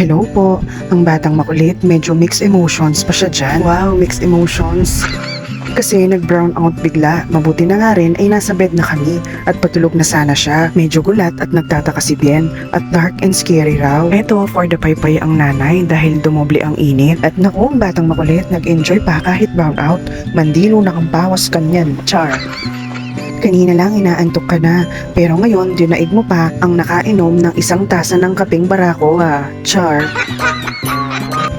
Hello po, ang batang makulit, medyo mixed emotions pa siya dyan. Wow, mixed emotions. Kasi nag-brown out bigla, mabuti na nga rin ay nasa bed na kami at patulog na sana siya. Medyo gulat at nagtataka si Bien at dark and scary raw. Eto for the paypay ang nanay dahil dumoble ang init. At naku, ang batang makulit, nag-enjoy pa kahit brown out. Mandilo na kang pawas kanyan, char. Kanina lang inaantok ka na, pero ngayon dinaig mo pa ang nakainom ng isang tasa ng kaping barako ah, char.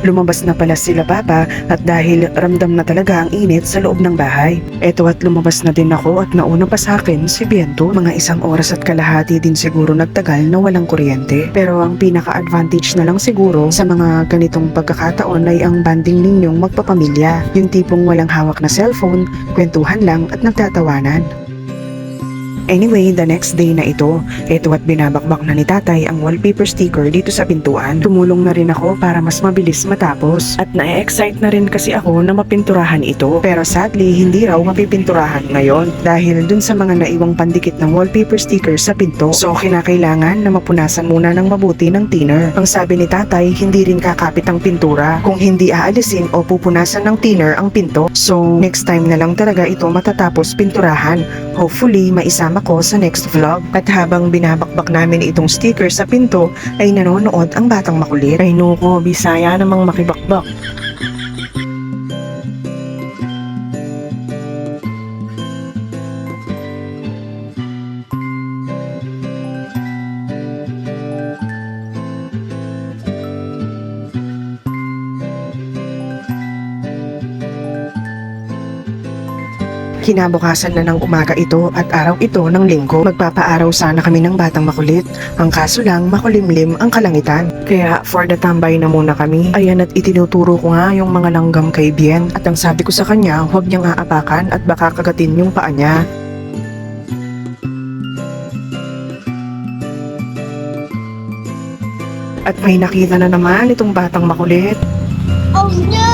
Lumabas na pala sila papa at dahil ramdam na talaga ang init sa loob ng bahay. Eto at lumabas na din ako at nauna pa sa akin si Biento. Mga isang oras at kalahati din siguro nagtagal na walang kuryente. Pero ang pinaka-advantage na lang siguro sa mga ganitong pagkakataon ay ang banding ninyong magpapamilya. Yung tipong walang hawak na cellphone, kwentuhan lang at nagtatawanan. Anyway, the next day na ito, eto at binabakbak na ni tatay ang wallpaper sticker dito sa pintuan. Tumulong na rin ako para mas mabilis matapos. At na-excite na rin kasi ako na mapinturahan ito. Pero sadly, hindi raw mapipinturahan ngayon dahil dun sa mga naiwang pandikit ng wallpaper sticker sa pinto. So, kinakailangan na mapunasan muna ng mabuti ng thinner. Ang sabi ni tatay, hindi rin kakapit ang pintura kung hindi aalisin o pupunasan ng thinner ang pinto. So, next time na lang talaga ito matatapos pinturahan. Hopefully, maisama ko sa next vlog. At habang binabakbak namin itong sticker sa pinto, ay nanonood ang batang makulit. Ay nuko, bisaya namang makibakbak. Kinabukasan na ng umaga ito at araw ito ng linggo. Magpapaaraw sana kami ng batang makulit. Ang kaso lang, makulimlim ang kalangitan. Kaya for the tambay na muna kami. Ayan at itinuturo ko nga yung mga langgam kay Bien. At ang sabi ko sa kanya, huwag niyang aapakan at baka kagatin yung paa niya. At may nakita na naman itong batang makulit. Oh no!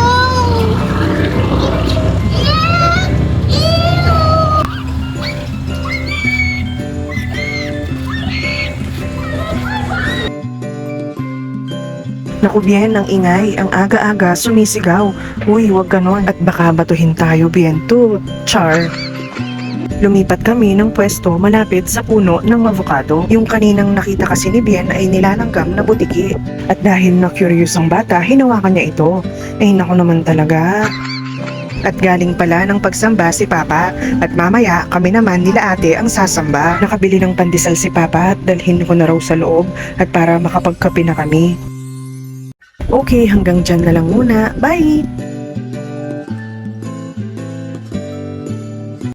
Naku bien, ang ingay, ang aga-aga, sumisigaw. Uy, wag ganon at baka batuhin tayo bien to. Char. Lumipat kami ng pwesto malapit sa puno ng avocado. Yung kaninang nakita kasi ni Bien ay nilalanggam na butiki. At dahil na curious ang bata, hinawakan niya ito. Ay naku naman talaga. At galing pala ng pagsamba si Papa at mamaya kami naman nila ate ang sasamba. Nakabili ng pandesal si Papa at dalhin ko na raw sa loob at para makapagkape na kami. Okay, hanggang dyan na lang muna. Bye!